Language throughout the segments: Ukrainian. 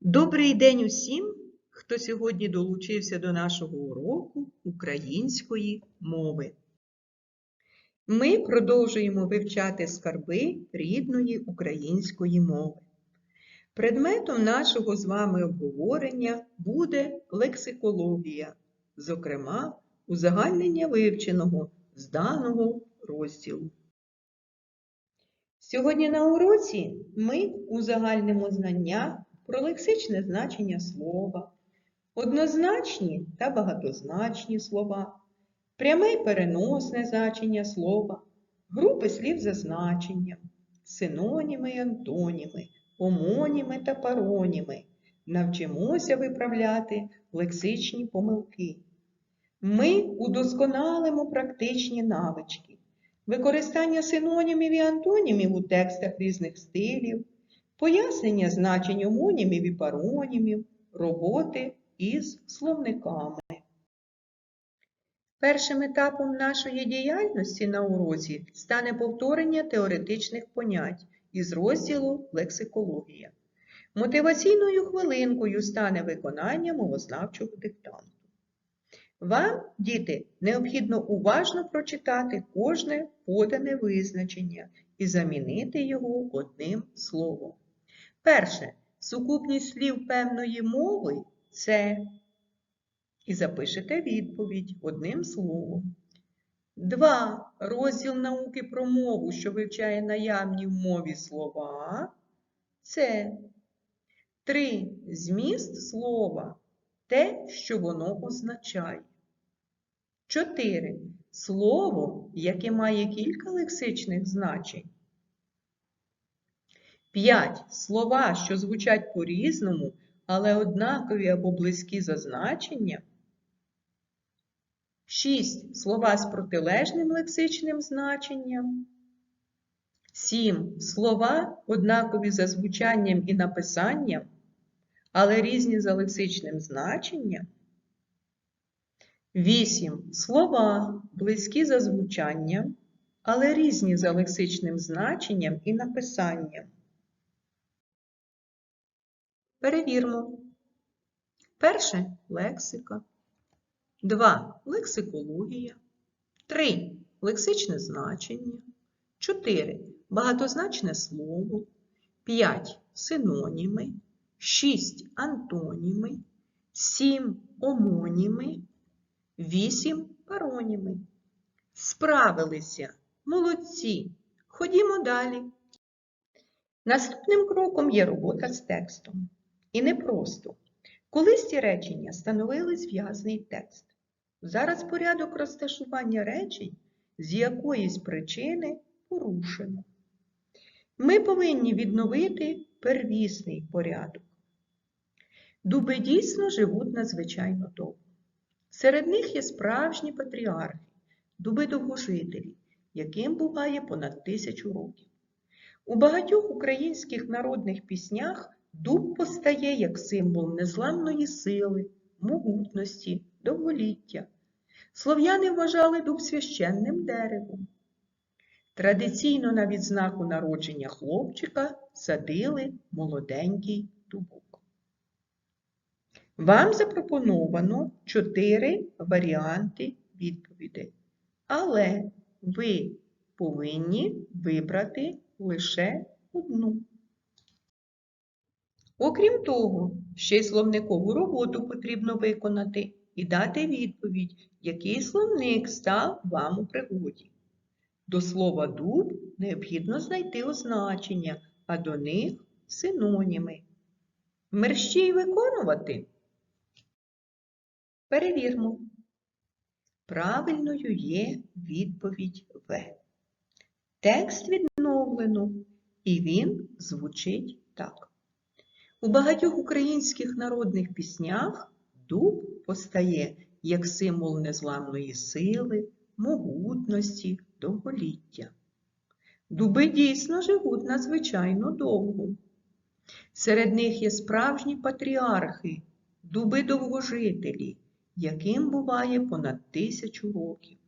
Добрий день усім, хто сьогодні долучився до нашого уроку української мови. Ми продовжуємо вивчати скарби рідної української мови. Предметом нашого з вами обговорення буде лексикологія, зокрема, узагальнення вивченого з даного розділу. Сьогодні на уроці ми узагальнимо знання про лексичне значення слова, однозначні та багатозначні слова, пряме й переносне значення слова, групи слів за значенням, синоніми й антоніми, омоніми та пароніми. Навчимося виправляти лексичні помилки. Ми удосконалимо практичні навички, використання синонімів і антонімів у текстах різних стилів, пояснення значень омонімів і паронімів, роботи із словниками. Першим етапом нашої діяльності на уроці стане повторення теоретичних понять із розділу лексикологія. Мотиваційною хвилинкою стане виконання мовознавчого диктанту. Вам, діти, необхідно уважно прочитати кожне подане визначення і замінити його одним словом. Перше. Сукупність слів певної мови це. І запишете відповідь одним словом. Два. Розділ науки про мову, що вивчає наявні в мові слова. Це. Три. Зміст слова. Те, що воно означає. 4. Слово, яке має кілька лексичних значень. 5. Слова, що звучать по-різному, але однакові або близькі за значенням. 6. Слова з протилежним лексичним значенням. 7. Слова однакові за звучанням і написанням, але різні за лексичним значенням. 8. Слова близькі за звучанням, але різні за лексичним значенням і написанням. Перевірмо. Перше лексика. 2. Лексикологія. 3. Лексичне значення. 4. Багатозначне слово. 5. Синоніми. 6. Антоніми. 7. Омоніми. 8. Пароніми. Справилися. Молодці. Ходімо далі. Наступним кроком є робота з текстом. І не просто. Колись ці речення становили зв'язний текст. Зараз порядок розташування речень з якоїсь причини порушено. Ми повинні відновити первісний порядок. Дуби дійсно живуть надзвичайно довго. Серед них є справжні патріархи, дуби довгожителі, яким буває понад тисячу років. У багатьох українських народних піснях дуб постає як символ незламної сили, могутності, довголіття. Слов'яни вважали дуб священним деревом. Традиційно на відзнаку народження хлопчика садили молоденький дубок. Вам запропоновано чотири варіанти відповідей, але ви повинні вибрати лише одну. Окрім того, ще й словникову роботу потрібно виконати і дати відповідь, який словник став вам у пригоді. До слова дуб необхідно знайти означення, а до них синоніми. Мерщій виконувати. Перевірмо. Правильною є відповідь В. Текст відновлено, і він звучить так. У багатьох українських народних піснях дуб постає як символ незламної сили, могутності, довголіття. Дуби дійсно живуть надзвичайно довго. Серед них є справжні патріархи, дуби довгожителі, яким буває понад тисячу років.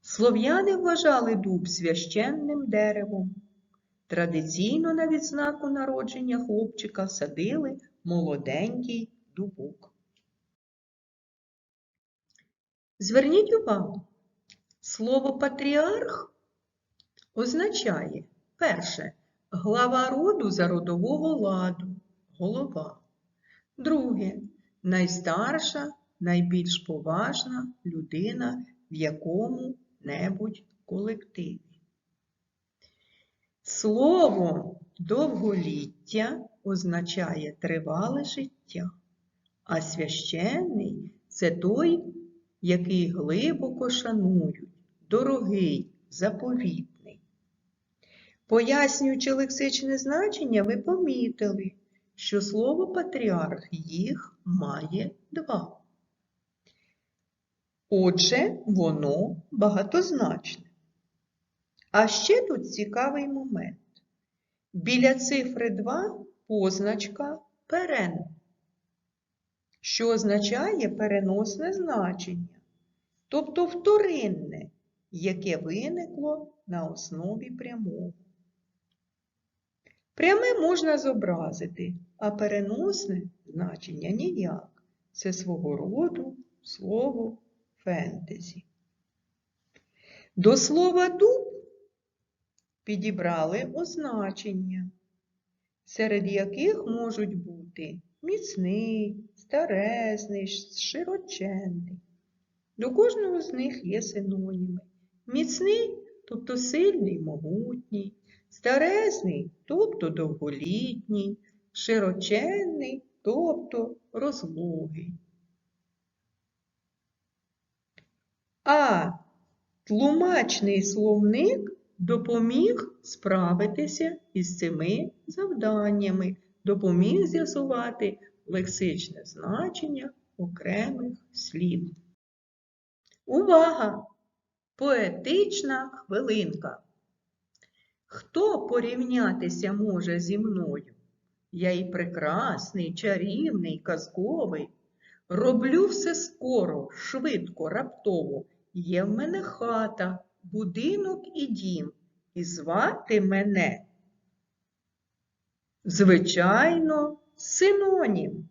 Слов'яни вважали дуб священним деревом. Традиційно на відзнаку народження хлопчика садили молоденький дубок. Зверніть увагу, слово патріарх означає перше глава роду за родового ладу, голова. Друге найстарша, найбільш поважна людина в якому-небудь колективі. Слово довголіття означає тривале життя, а священний це той, який глибоко шанують, дорогий, заповітний. Пояснюючи лексичне значення, ви помітили, що слово патріарх їх має два. Отже, воно багатозначне. А ще тут цікавий момент. Біля цифри 2 позначка перен, що означає переносне значення, тобто вторинне, яке виникло на основі прямого. Пряме можна зобразити, а переносне значення ніяк. Це свого роду слово фентезі. До слова дуб підібрали означення, серед яких можуть бути міцний, старезний, широченний. До кожного з них є синоніми. Міцний, тобто сильний, могутній, старезний, тобто довголітній, широченний, тобто розлогий. А тлумачний словник допоміг справитися із цими завданнями, допоміг з'ясувати лексичне значення окремих слів. Увага! Поетична хвилинка. Хто порівнятися може зі мною? Я і прекрасний, чарівний, казковий. Роблю все скоро, швидко, раптово. Є в мене хата, будинок і дім, і звати мене. Звичайно, синонім.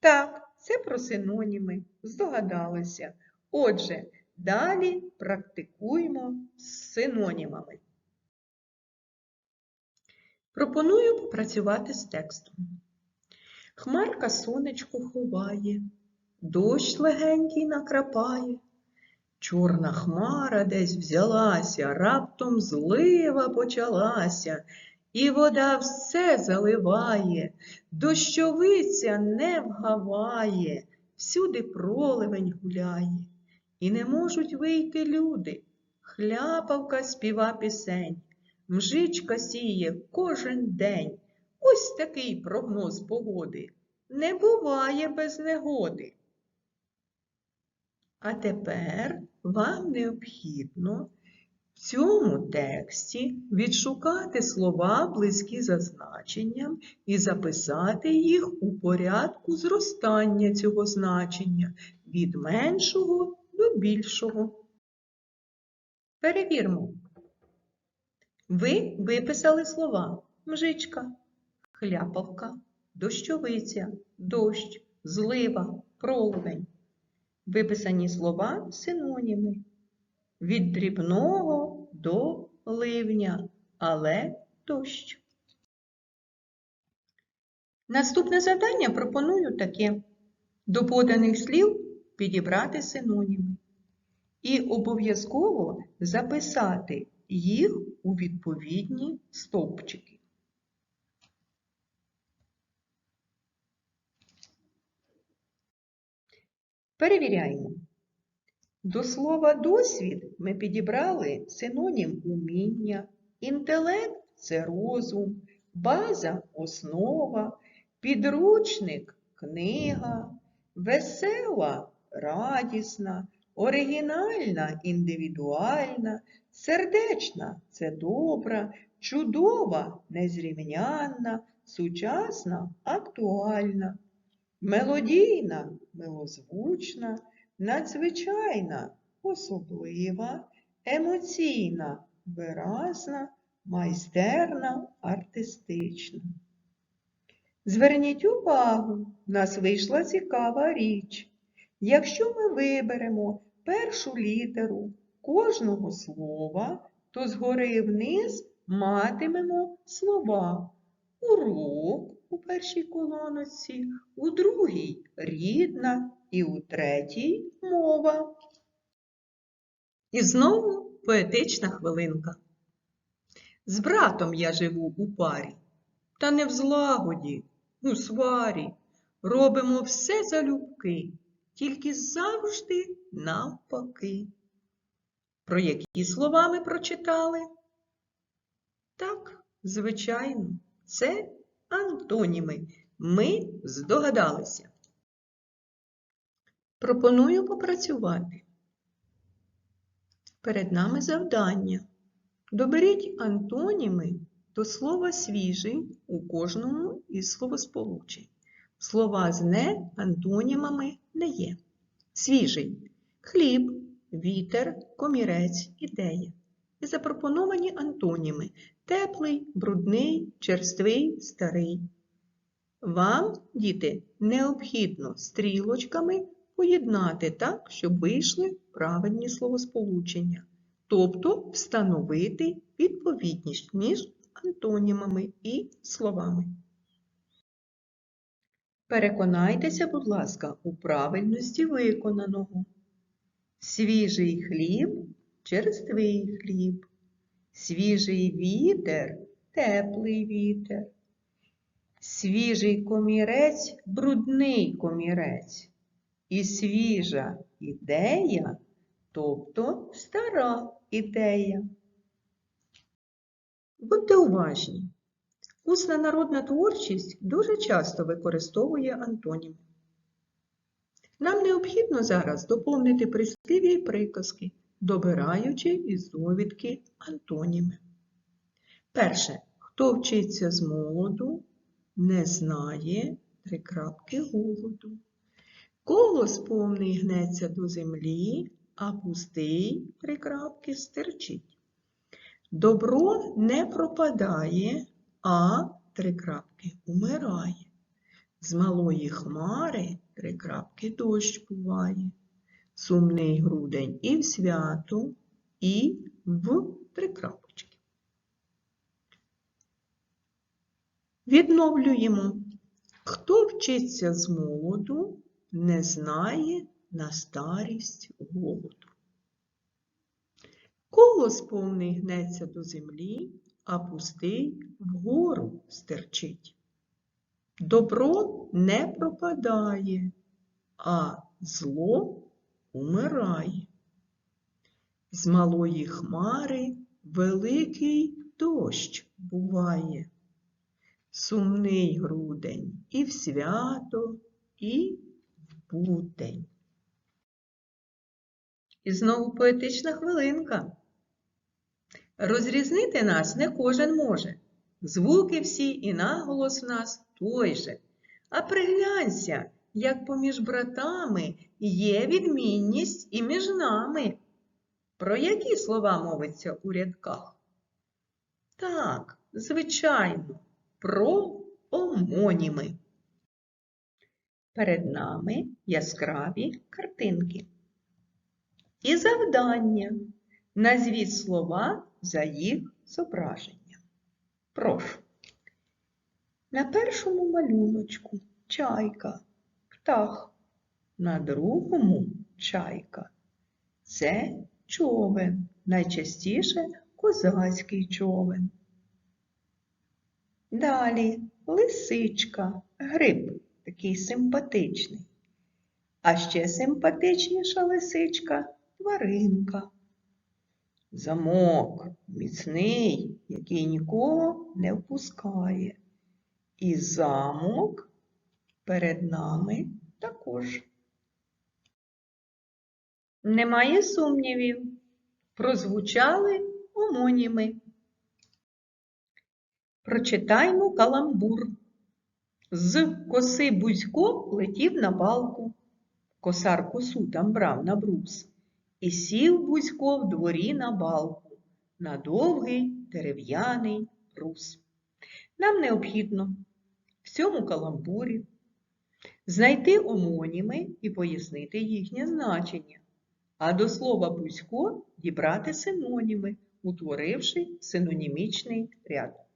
Так, це про синоніми, здогадалися. Отже, далі практикуємо з синонімами. Пропоную попрацювати з текстом. Хмарка сонечко ховає, дощ легенький накрапає. Чорна хмара десь взялася, раптом злива почалася, і вода все заливає, дощовиця не вгаває, всюди проливень гуляє, і не можуть вийти люди. Хляпавка співа пісень, мжичка сіє кожен день. Ось такий прогноз погоди. Не буває без негоди. А тепер вам необхідно в цьому тексті відшукати слова, близькі за значенням, і записати їх у порядку зростання цього значення від меншого до більшого. Перевірмо. Ви виписали слова мжичка, хляпавка, дощовиця, дощ, злива, проловень. Виписані слова синоніми. Від дрібного до ливня, але дощ. Наступне завдання пропоную таке. До поданих слів підібрати синоніми. І обов'язково записати їх у відповідні стовпчики. Перевіряємо. До слова досвід ми підібрали синонім уміння, інтелект це розум, база основа, підручник книга, весела радісна, оригінальна індивідуальна, сердечна це добра, чудова незрівнянна, сучасна актуальна, мелодійна милозвучна, надзвичайна особлива, емоційна виразна, майстерна, артистична. Зверніть увагу, в нас вийшла цікава річ. Якщо ми виберемо першу літеру кожного слова, то згори вниз матимемо слова урок у першій колоночці, у другій рідна і у третій мова. І знову поетична хвилинка. З братом я живу у парі, та не в злагоді, у сварі. Робимо все залюбки, тільки завжди навпаки. Про які слова ми прочитали? Так, звичайно, це антоніми. Ми здогадалися. Пропоную попрацювати. Перед нами завдання. Доберіть антоніми до слова свіжий у кожному із словосполучень. Слова з не антонімами не є. Свіжий хліб, вітер, комірець, ідея. І запропоновані антоніми теплий, брудний, черствий, старий. Вам, діти, необхідно стрілочками поєднати так, щоб вийшли правильні словосполучення, тобто встановити відповідність між антонімами і словами. Переконайтеся, будь ласка, у правильності виконаного. Свіжий хліб черствий хліб, свіжий вітер теплий вітер, свіжий комірець брудний комірець, і свіжа ідея, тобто стара ідея. Будьте уважні. Усна народна творчість дуже часто використовує антоніми. Нам необхідно зараз доповнити прислів'я і приказки, добираючи із довідки антоніми. Перше. Хто вчиться з молоду, не знає три крапки голоду. Колос повний гнеться до землі, а пустий три крапки стерчить. Добро не пропадає, а три крапки умирає. З малої хмари три крапки дощ буває. Сумний грудень і в свято, і в три крапочки. Відновлюємо. Хто вчиться з молоду, не знає на старість голоду. Колос повний гнеться до землі, а пустий вгору стерчить. Добро не пропадає, а зло умирає. З малої хмари великий дощ буває. Сумний грудень і в свято, і в будень. І знову поетична хвилинка. Розрізнити нас не кожен може. Звуки всі і наголос в нас той же. А приглянься, як поміж братами є відмінність і між нами. Про які слова мовиться у рядках? Так, звичайно, про омоніми. Перед нами яскраві картинки. І завдання. Назвіть слова за їх зображенням. Прошу. На першому малюночку чайка, птах, на другому чайка. Це човен, найчастіше козацький човен. Далі лисичка, гриб, такий симпатичний. А ще симпатичніша лисичка тваринка. Замок міцний, який нікого не впускає. І замок перед нами також. Немає сумнівів. Прозвучали омоніми. Прочитаймо каламбур. З коси Бузько летів на балку. Косар косу там брав на брус. І сів Бузько в дворі на балку, на довгий дерев'яний брус. Нам необхідно в цьому каламбурі, знайти омоніми і пояснити їхнє значення, а до слова бузько дібрати синоніми, утворивши синонімічний ряд.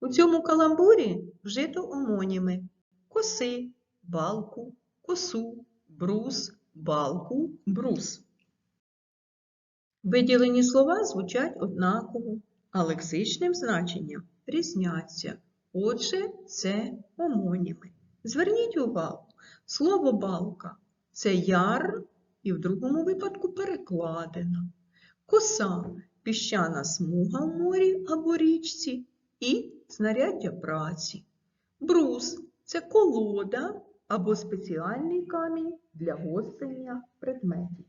У цьому каламбурі вжито омоніми коси, балку, косу, брус, балку, брус. Виділені слова звучать однаково, а лексичним значенням різняться. Отже, це омоніми. Зверніть увагу, слово балка це яр і в другому випадку перекладена. Коса піщана смуга в морі або річці і знаряддя праці. Брус це колода або спеціальний камінь для гострення предметів.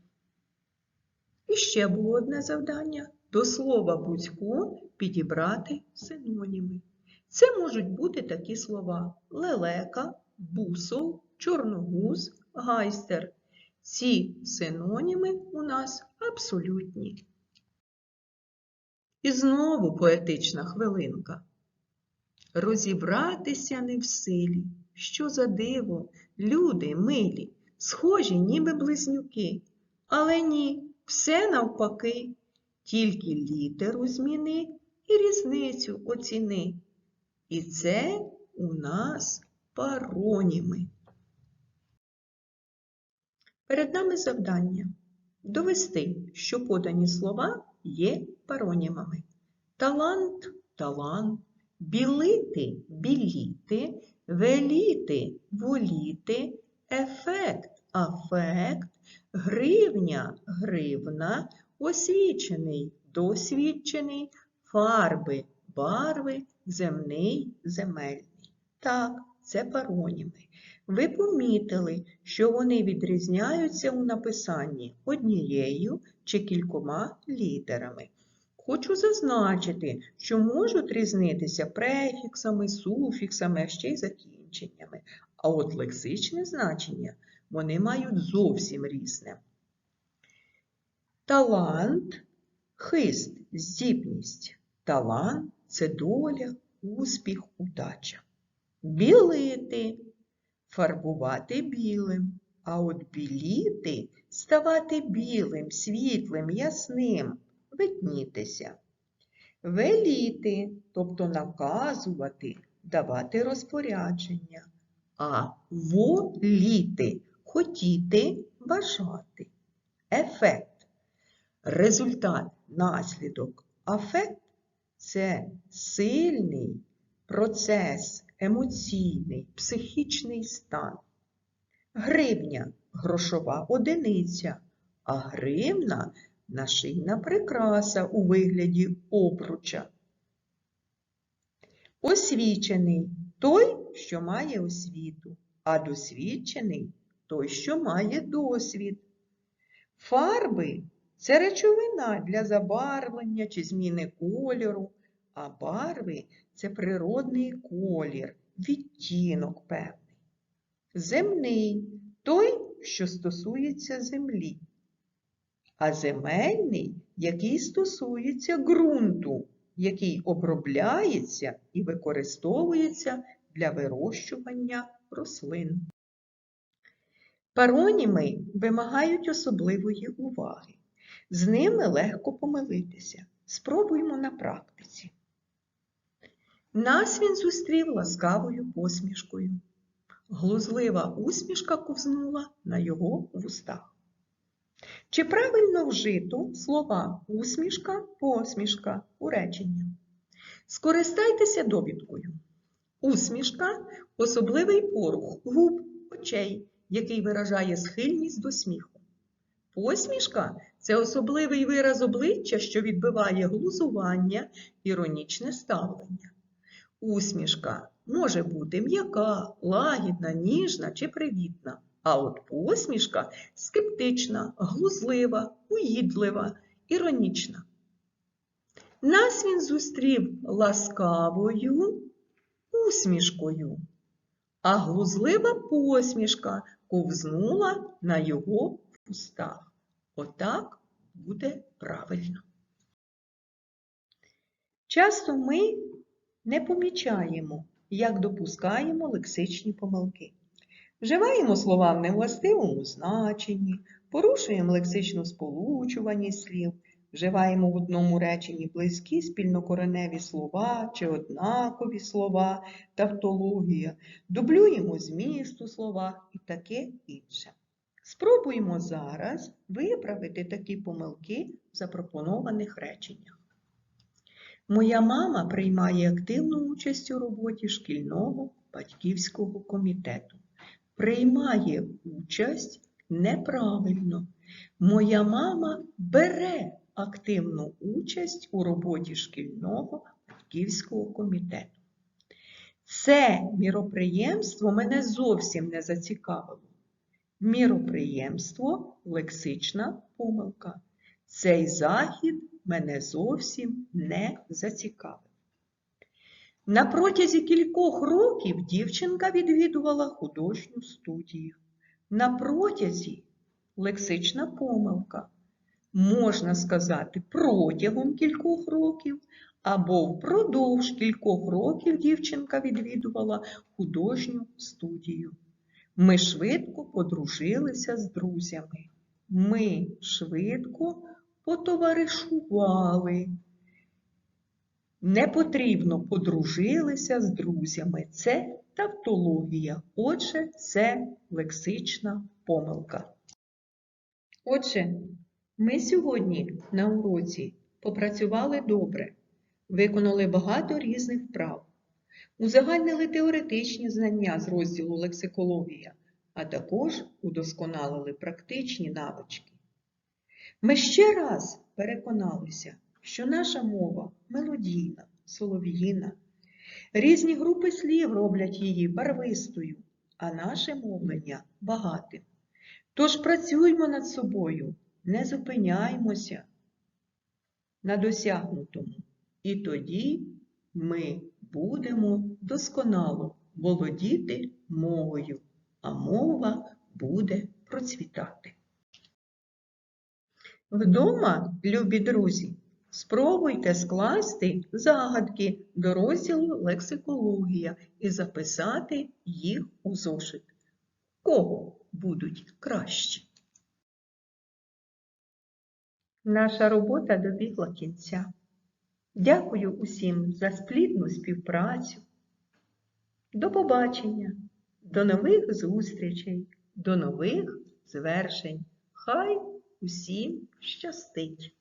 І ще було одне завдання до слова бузько підібрати синоніми. Це можуть бути такі слова лелека, бусол, чорногуз, гайстер. Ці синоніми у нас абсолютні. І знову поетична хвилинка. Розібратися не в силі, що за диво, люди милі, схожі, ніби близнюки, але ні, все навпаки, тільки літеру зміни і різницю оціни. І це у нас пароніми. Перед нами завдання довести, що подані слова є паронімами. Талант талант, білити біліти, веліти воліти, ефект афект, гривня гривна, освічений досвідчений, фарби барви, земний земельний. Так, це пароніми. Ви помітили, що вони відрізняються у написанні однією чи кількома літерами. Хочу зазначити, що можуть різнитися префіксами, суфіксами, а ще й закінченнями. А от лексичне значення вони мають зовсім різне. Талант хист, здібність. Талант це доля, успіх, удача. Білити фарбувати білим, а от біліти ставати білим, світлим, ясним, виднітися. Веліти, тобто наказувати, давати розпорядження, а воліти хотіти, бажати. Ефект. Результат, наслідок, афект це сильний процес, емоційний, психічний стан. Гривня грошова одиниця, а гривна нашийна прикраса у вигляді обруча. Освічений той, що має освіту, а досвідчений той, що має досвід. Фарби це речовина для забарвлення чи зміни кольору, а барви це природний колір, відтінок певний. Земний той, що стосується землі, а земельний, який стосується ґрунту, який обробляється і використовується для вирощування рослин. Пароніми вимагають особливої уваги. З ними легко помилитися. Спробуємо на практиці. Нас він зустрів ласкавою посмішкою. Глузлива усмішка ковзнула на його вустах. Чи правильно вжито слова усмішка, посмішка у реченні? Скористайтеся довідкою. Усмішка особливий порух губ, очей, який виражає схильність до сміху. Посмішка це особливий вираз обличчя, що відбиває глузування, іронічне ставлення. Усмішка може бути м'яка, лагідна, ніжна чи привітна, а от посмішка скептична, глузлива, уїдлива, іронічна. Нас він зустрів ласкавою усмішкою, а глузлива посмішка ковзнула на його вустах. Отак буде правильно. Часто ми не помічаємо, як допускаємо лексичні помилки. Вживаємо слова в невластивому значенні, порушуємо лексичну сполучуваність слів, вживаємо в одному реченні близькі спільнокореневі слова чи однакові слова, тавтологія, дублюємо зміст у словах і таке інше. Спробуємо зараз виправити такі помилки в запропонованих реченнях. Моя мама приймає активну участь у роботі шкільного батьківського комітету. Приймає участь неправильно. Моя мама бере активну участь у роботі шкільного батьківського комітету. Це міроприємство мене зовсім не зацікавило. Міроприємство лексична помилка. Цей захід мене зовсім не зацікавив. На протязі кількох років дівчинка відвідувала художню студію. На протязі лексична помилка. Можна сказати протягом кількох років або впродовж кількох років дівчинка відвідувала художню студію. Ми швидко подружилися з друзями. Ми швидко потоваришували. Не потрібно подружилися з друзями. Це тавтологія. Отже, це лексична помилка. Отже, ми сьогодні на уроці попрацювали добре, виконали багато різних вправ, узагальнили теоретичні знання з розділу лексикологія, а також удосконалили практичні навички. Ми ще раз переконалися, що наша мова мелодійна, солов'їна. Різні групи слів роблять її барвистою, а наше мовлення багатим. Тож працюймо над собою, не зупиняймося на досягнутому. І тоді ми будемо досконало володіти мовою, а мова буде процвітати. Вдома, любі друзі, спробуйте скласти загадки до розділу лексикологія і записати їх у зошит. Кого будуть кращі? Наша робота добігла кінця. Дякую усім за сплідну співпрацю. До побачення, до нових зустрічей, до нових звершень. Хай усім щастить!